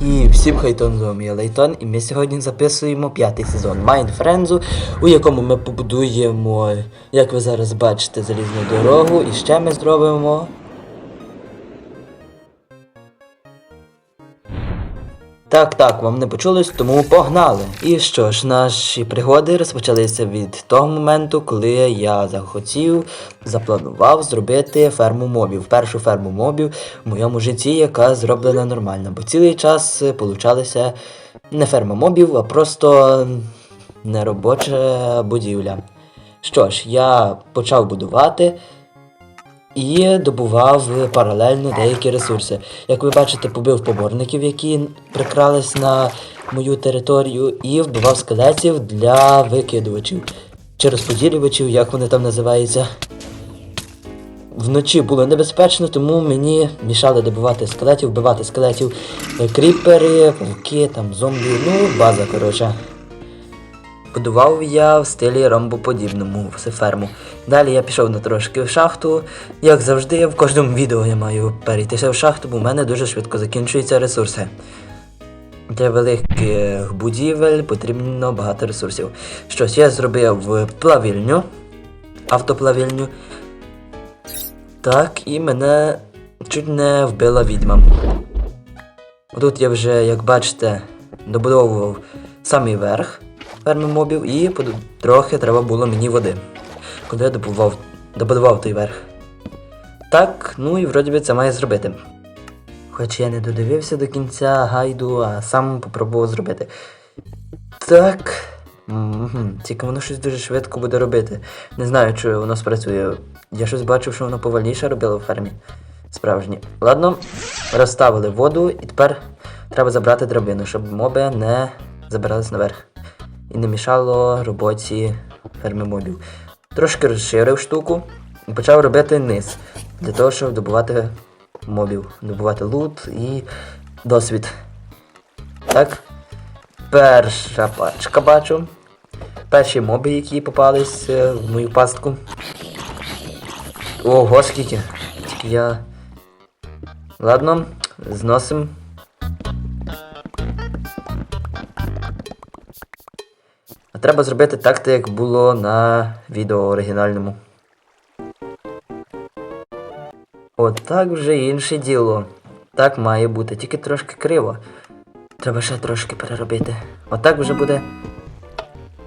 І всім хайтон з вами я Лейтон, і ми сьогодні записуємо п'ятий сезон Майнфрензу, у якому ми побудуємо, як ви зараз бачите, залізну дорогу, і ще ми зробимо. Так, так, вам не почулось, тому погнали. І що ж, наші пригоди розпочалися від того моменту, коли я захотів, запланував зробити ферму мобів. Першу ферму мобів в моєму житті, яка зроблена нормально. Бо цілий час е, получалася не ферма мобів, а просто неробоча будівля. Що ж, я почав будувати і добував паралельно деякі ресурси. Як ви бачите, побив поборників, які прикрались на мою територію, і вбивав скелетів для викидувачів чи розподілювачів, як вони там називаються. Вночі було небезпечно, тому мені мішали добивати скелетів, вбивати скелетів, кріпери, вовки, там зомбі, ну, база, коротше. Будував я в стилі ромбоподібному ферму. Далі я пішов на трошки в шахту. Як завжди, в кожному відео я маю перейтися в шахту, бо в мене дуже швидко закінчуються ресурси. Для великих будівель потрібно багато ресурсів. Щось я зробив плавільню, автоплавільню. Так, і мене чуть не вбила відьма. Тут я вже, як бачите, добудовував самий верх ферми мобів і трохи треба було мені води. Коли я добував, добудував той верх. Так, ну і вроді би це має зробити. Хоч я не додивився до кінця гайду, а сам попробував зробити. Так. Мгм. Тільки воно щось дуже швидко буде робити. Не знаю, чи воно спрацює. Я щось бачив, що воно повільніше робило в фермі. Справжні. Ладно, розставили воду, і тепер треба забрати драбину, щоб моби не забирались наверх. І не мішало роботі ферми мобів. Трошки розширив штуку і почав робити низ для того, щоб добувати мобів, добувати лут і досвід. Так. Перша пачка бачу. Перші моби, які попались в мою пастку. Ого, скільки. Тільки я. Ладно, зносим. Треба зробити так, як було на відео оригінальному. Отак вже інше діло. Так має бути, тільки трошки криво. Треба ще трошки переробити. Отак вже буде.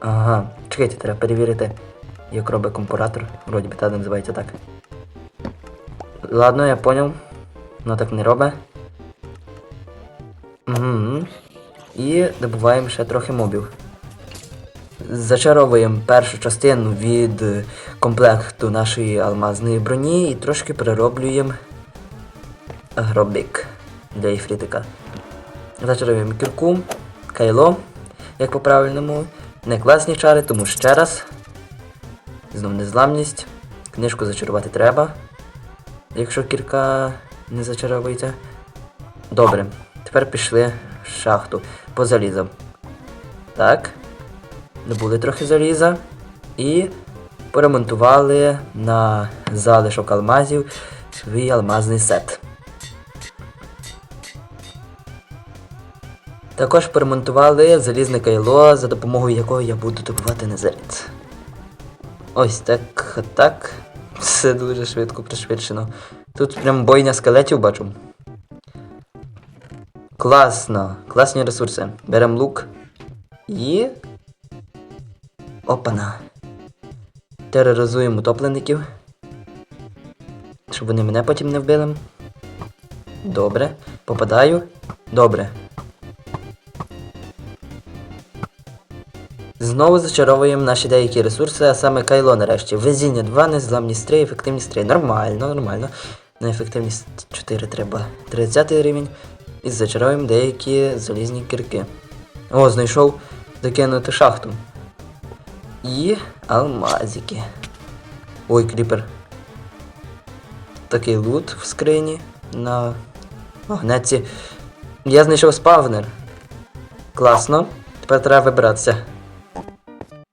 Ага, чекайте, треба перевірити, як робить компуратор. Вроді би так називається так. Ладно, я поняв. Воно так не робить. Угу. І добуваємо ще трохи мобів. Зачаровуємо першу частину від комплекту нашої алмазної броні і трошки перероблюємо гробик для іфрітика. Зачаруємо кірку, кайло, як по правильному. Не класні чари, тому ще раз. Знов незламність. Книжку зачарувати треба. Якщо кірка не зачаровується. Добре. Тепер пішли в шахту по залізам. Так. Добули трохи заліза. І поремонтували на залишок алмазів свій алмазний сет. Також поремонтували залізне кайло, за допомогою якого я буду добувати незеріт. Ось так, так. Все дуже швидко пришвидшено. Тут прям бойня скелетів бачу. Класно, класні ресурси. Беремо лук. І. Опана. Тероризуємо утопленників. Щоб вони мене потім не вбили. Добре. Попадаю. Добре. Знову зачаровуємо наші деякі ресурси, а саме кайло нарешті. Везіння 2, незламність 3, ефективність 3. Нормально, нормально. На ефективність 4 треба 30 рівень. І зачаровуємо деякі залізні кірки. О, знайшов закинути шахту. І алмазики. Ой, кріпер. Такий лут в скрині на магнетці. Я знайшов спавнер. Класно. Тепер треба вибиратися.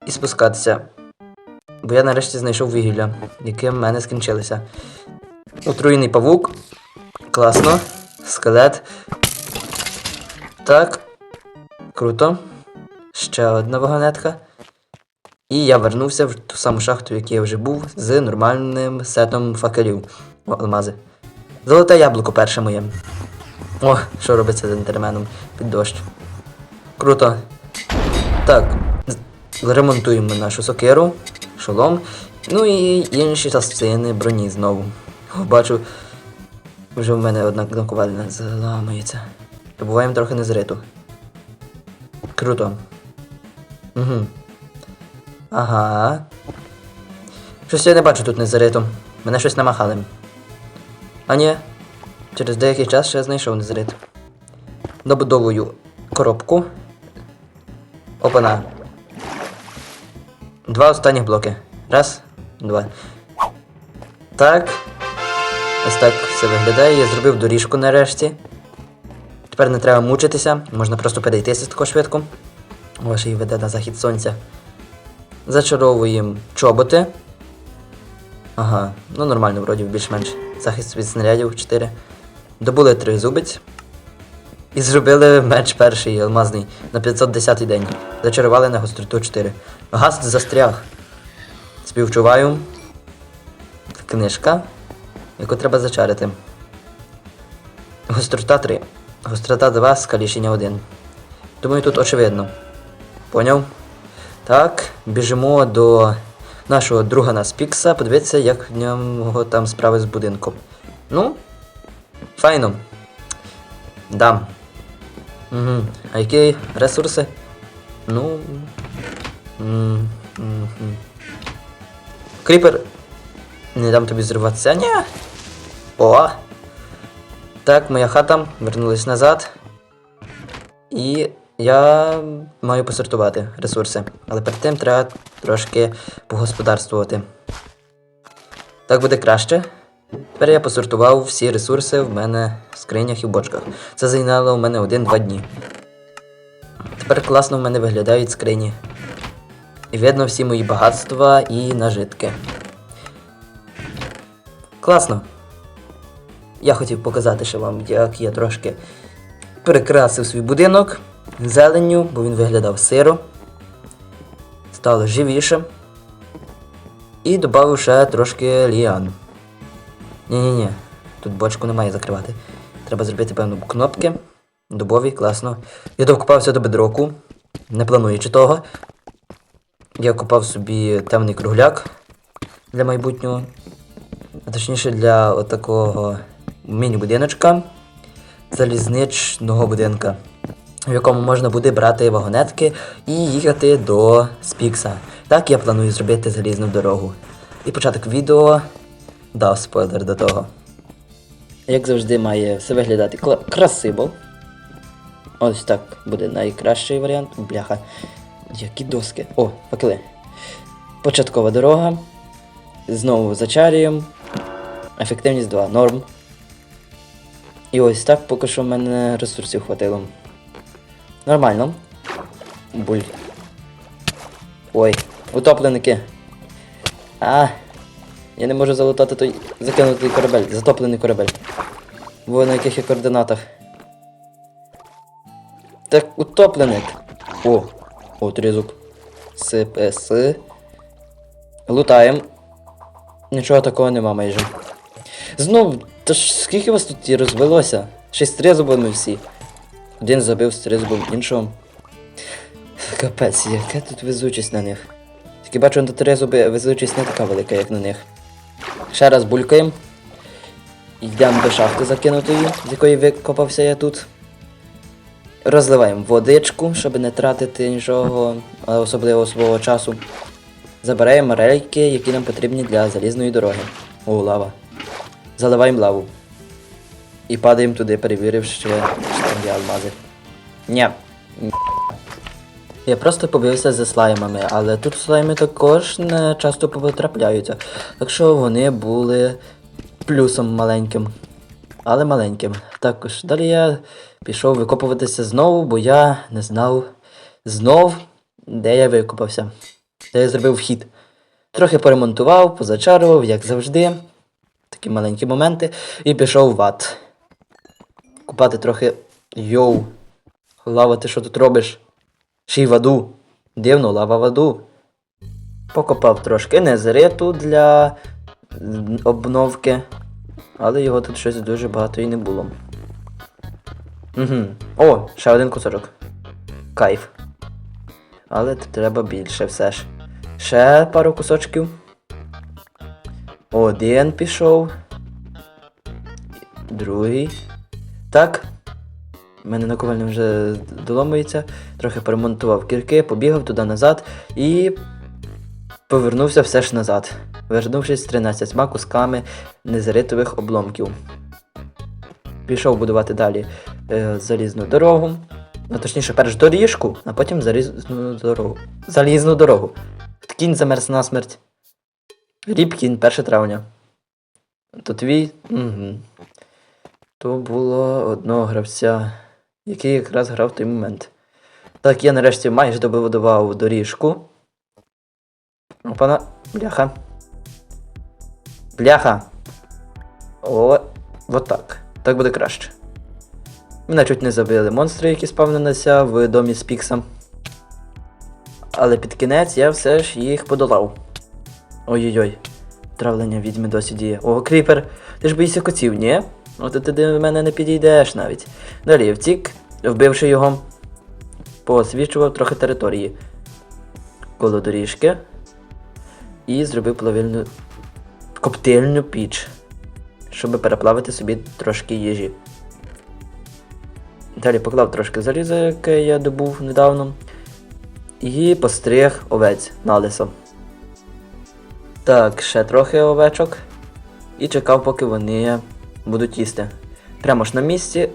І спускатися. Бо я нарешті знайшов вугілля, яке в мене скінчилося. Отруєний павук. Класно. Скелет. Так. Круто. Ще одна вагонетка. І я вернувся в ту саму шахту, в якій я вже був, з нормальним сетом факелів. О, алмази. Золоте яблуко перше моє. О, що робиться з інтерменом під дощ. Круто. Так, ремонтуємо нашу сокиру, шолом. Ну і інші частини броні знову. О, бачу, вже в мене одна наковальня заламується. Добуваємо трохи незриту. Круто. Угу. Ага. Щось я не бачу тут незриту. Мене щось намахали. А ні. Через деякий час ще знайшов незрит. Добудовую коробку. Опана. Два останніх блоки. Раз, два. Так. Ось так все виглядає. Я зробив доріжку нарешті. Тепер не треба мучитися, можна просто перейтися тако швидко. Ось і веде на захід сонця. Зачаровуємо чоботи. Ага, ну нормально, вроді більш-менш. Захист від снарядів 4. Добули три зубець. І зробили меч перший алмазний на 510 й день. Зачарували на гостроту 4. Газ застряг. Співчуваю. Книжка, яку треба зачарити. Гострота 3. Гострота 2, скалішення 1. Думаю, тут очевидно. Поняв? Так, біжимо до нашого друга на Спікса, подивитися, як в нього там справи з будинком. Ну, файно. Дам. Угу. А які ресурси? Ну. м. Кріпер. Не дам тобі зриватися. Ні. О! Так, моя хата. Вернулись назад. І я маю посортувати ресурси. Але перед тим треба трошки погосподарствувати. Так буде краще. Тепер я посортував всі ресурси в мене в скринях і в бочках. Це зайняло у мене 1-2 дні. Тепер класно в мене виглядають скрині. І видно всі мої багатства і нажитки. Класно. Я хотів показати ще вам, як я трошки перекрасив свій будинок зеленню, бо він виглядав сиро. Стало живіше. І додав ще трошки ліан. Ні-ні-ні, тут бочку немає закривати. Треба зробити певно кнопки. Дубові, класно. Я докопався до бедроку, не плануючи того. Я купав собі темний кругляк для майбутнього. А точніше для отакого міні-будиночка залізничного будинка, в якому можна буде брати вагонетки і їхати до Спікса. Так я планую зробити залізну дорогу. І початок відео дав спойлер до того. Як завжди, має все виглядати красиво. Ось так буде найкращий варіант. Бляха. Які доски. О, факели. Початкова дорога. Знову зачарюємо. Ефективність 2. Норм. І ось так поки що в мене ресурсів хватило. Нормально. Буль. Ой, утопленики. А. Я не можу залутати той закинутий корабель. Затоплений корабель. Бо на яких я координатах. Так, утопленик. О, о, трізок. СПС. Лутаємо. Нічого такого нема майже. Знов, та ж скільки вас тут і розвелося? Шість тризубами всі. Один забив з тризубом іншого. Капець, яка тут везучість на них. Тільки бачу, на тризуби везучість не така велика, як на них. Ще раз булькаємо. Йдемо до шахти закинутої, з якої викопався я тут. Розливаємо водичку, щоб не тратити нічого, а особливо свого часу. Забираємо рейки, які нам потрібні для залізної дороги. О, лава. Заливаємо лаву. І падаємо туди, перевіривши, що що там є алмази. Я просто побився зі слаймами, але тут слайми також не часто потрапляються. Так що вони були плюсом маленьким. Але маленьким. Також далі я пішов викопуватися знову, бо я не знав знов, де я викопався. Де я зробив вхід. Трохи поремонтував, позачарував, як завжди. Такі маленькі моменти. І пішов в ад. Купати трохи йоу. Лава, ти що тут робиш? Ще й в аду. Дивно, лава в аду. Покопав трошки незриту для обновки, але його тут щось дуже багато і не було. Угу. О, ще один кусочок. Кайф. Але треба більше все ж. Ще пару кусочків. Один пішов. Другий. Так. У мене наковальня вже доломується. Трохи перемонтував кірки, побігав туди назад і повернувся все ж назад, вернувшись з 13 кусками незаритових обломків. Пішов будувати далі е, залізну дорогу. Ну, точніше, перш доріжку, а потім залізну дорогу. Залізну дорогу. Кінь замерз насмерть. Рібкін 1 травня. То твій. Угу. То було одного гравця, який якраз грав в той момент. Так, я нарешті майже добудував доріжку. Опана. Бляха. Бляха. О, от так. Так буде краще. Мене чуть не забили монстри, які спавнилися в домі з Піксом. Але під кінець я все ж їх подолав. Ой-ой-ой. Травлення відьми досі діє. О, кріпер, ти ж боїшся котів, ні? От ти до мене не підійдеш навіть. Далі я втік, вбивши його, поосвічував трохи території коло доріжки і зробив плавильну коптильну піч, щоб переплавити собі трошки їжі. Далі поклав трошки заліза, яке я добув недавно, і постриг овець на лисо. Так, ще трохи овечок. І чекав, поки вони будуть їсти. Прямо ж на місці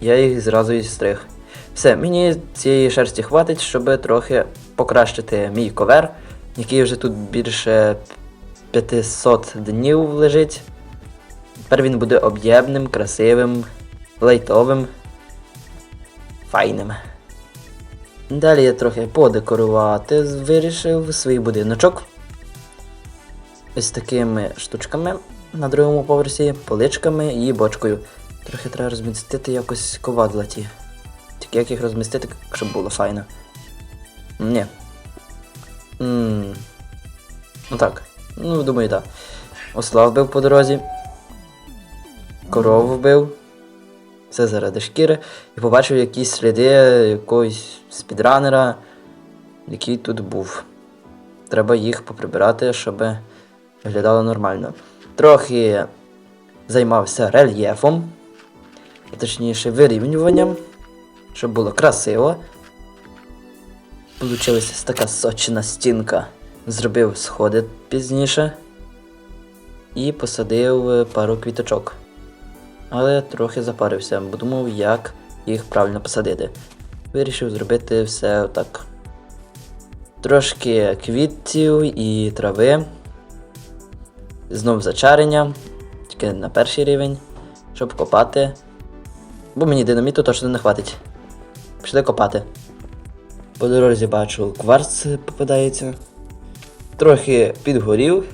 я їх зразу і стриг. Все, мені цієї шерсті хватить, щоб трохи покращити мій ковер, який вже тут більше 500 днів лежить. Тепер він буде об'ємним, красивим, лайтовим, файним. Далі я трохи подекорувати вирішив свій будиночок. Ось такими штучками на другому поверсі, поличками і бочкою. Трохи треба розмістити якось ковадла ті. Тільки як їх розмістити, щоб було файно. Ні. Ммм. Ну так. Ну, думаю, так. Осла вбив по дорозі. Корову вбив. Все заради шкіри. І побачив якісь сліди якогось спідранера, який тут був. Треба їх поприбирати, щоб виглядало нормально. Трохи займався рельєфом, точніше вирівнюванням, щоб було красиво. Получилася така сочна стінка. Зробив сходи пізніше і посадив е, пару квіточок. Але трохи запарився, бо думав, як їх правильно посадити. Вирішив зробити все отак. Трошки квітів і трави. Знов зачарення, тільки на перший рівень, щоб копати. Бо мені динаміту точно не хватить. Пішли копати. По дорозі бачу, кварц попадається. Трохи підгорів,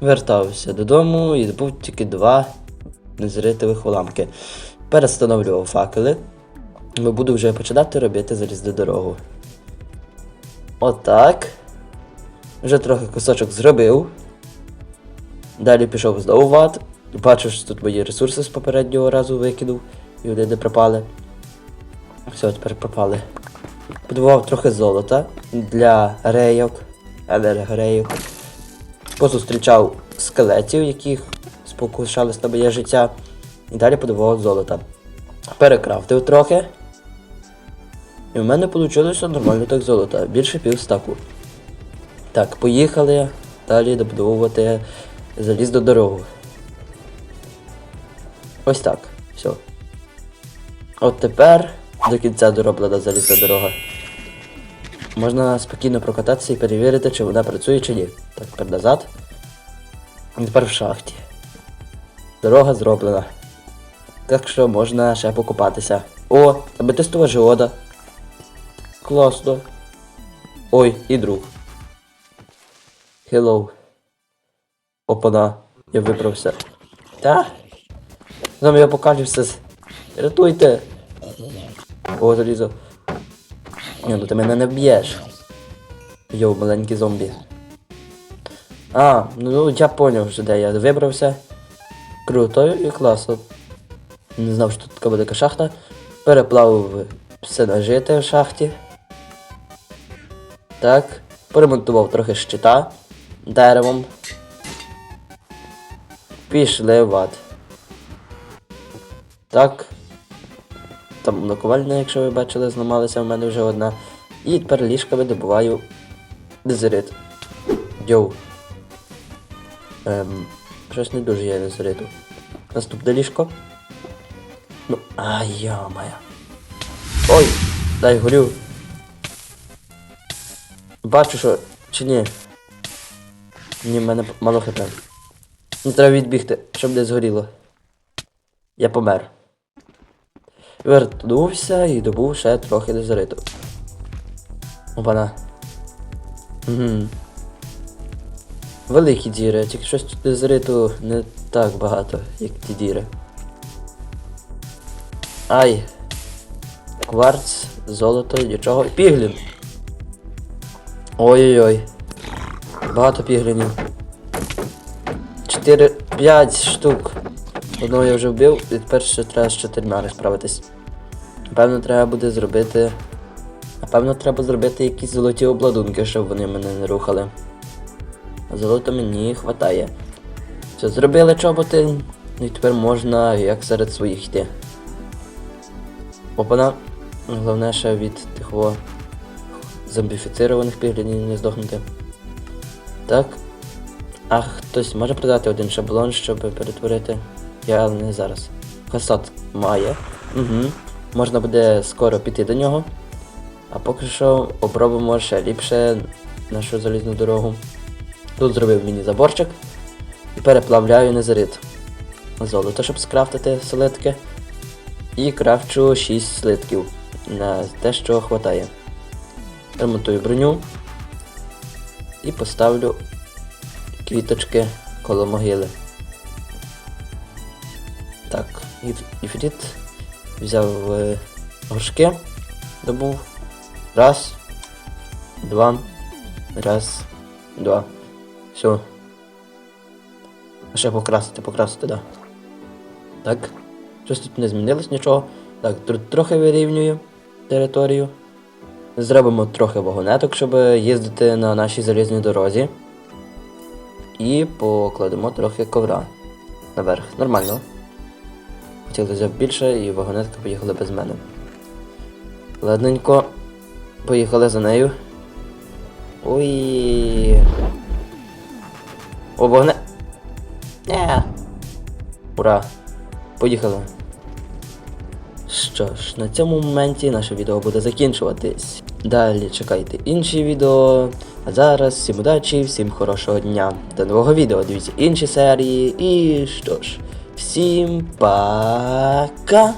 вертався додому і збув тільки два незритових уламки. Перестановлював факели, бо буду вже починати робити залізну дорогу. Отак. Вже трохи кусочок зробив. Далі пішов знову в ад. Бачу, що тут мої ресурси з попереднього разу викинув і вони не пропали. Все, тепер пропали. Будував трохи золота для рейок, енергорейок. Позустрічав скелетів, яких спокушались на моє життя. І далі подавав золота. Перекрафтив трохи. І в мене вийшло нормально так золота. Більше пів стаку. Так, поїхали далі добудовувати залізну дорогу. Ось так. Все. От тепер до кінця дороблена залізна дорога. Можна спокійно прокататися і перевірити, чи вона працює чи ні. Так, тепер назад. І тепер в шахті. Дорога зроблена. Так що можна ще покупатися. О, аметистова жиода. Класно. Ой, і друг. Hello. Опана, я вибрався. Та? Нам я покажу все. Рятуйте. О, залізо. Ні, ну ти мене не вб'єш. Йоу, маленький зомбі. А, ну я поняв вже, де я вибрався. Круто і класно. Не знав, що тут така велика шахта. Переплавив все нажите в шахті. Так. Поремонтував трохи щита деревом. Пішли в ад. Так. Там наковальня, якщо ви бачили, зламалася в мене вже одна. І тепер ліжками добуваю дезерит. Йоу. Ем, щось не дуже є дезериту. Наступне ліжко. Ну, ай, йо-моє. Ой! Дай горю. Бачу, що. Чи ні? Ні, в мене мало хп. Не треба відбігти, щоб не згоріло. Я помер. Вернувся і добув ще трохи дезериту. Опана. Угу. Великі діри, тільки щось тут дезериту не так багато, як ті діри. Ай. Кварц, золото, нічого. Піглін. Ой-ой-ой. Багато піглінів. 4, 5 штук. Одного я вже вбив, і тепер ще треба з чотирма розправитись. Напевно, треба буде зробити. Напевно, треба зробити якісь золоті обладунки, щоб вони мене не рухали. А золота мені хватає. Все, зробили чоботи, і тепер можна як серед своїх йти. Опана. Головне ще від тих во зомбіфіцированих піглінів не здохнути. Так. А хтось може продати один шаблон, щоб перетворити. Я не зараз. Хасад має. Угу. Можна буде скоро піти до нього. А поки що попробуємо ще ліпше нашу залізну дорогу. Тут зробив мені заборчик і переплавляю незарит. Золото, щоб скрафтити слитки. І крафчу 6 слитків на те, що хватає. Ремонтую броню і поставлю квіточки коло могили. Так, іфріт взяв е, горшки, добув. Раз, два, раз, два. Все. А ще покрасити, покрасити, да. Так. Щось тут не змінилось нічого. Так, тут трохи вирівнюю територію. Зробимо трохи вагонеток, щоб їздити на нашій залізній дорозі. І покладемо трохи ковра наверх. Нормально. Хотілося б більше і вагонетки поїхали без мене. Ладненько. Поїхали за нею. Ой. О, вогне. Не. Ура! Поїхали. Що ж, на цьому моменті наше відео буде закінчуватись. Далі чекайте інші відео. А зараз всім удачі, всім хорошого дня. До нового відео. Дивіться інші серії. І що ж, всім пока!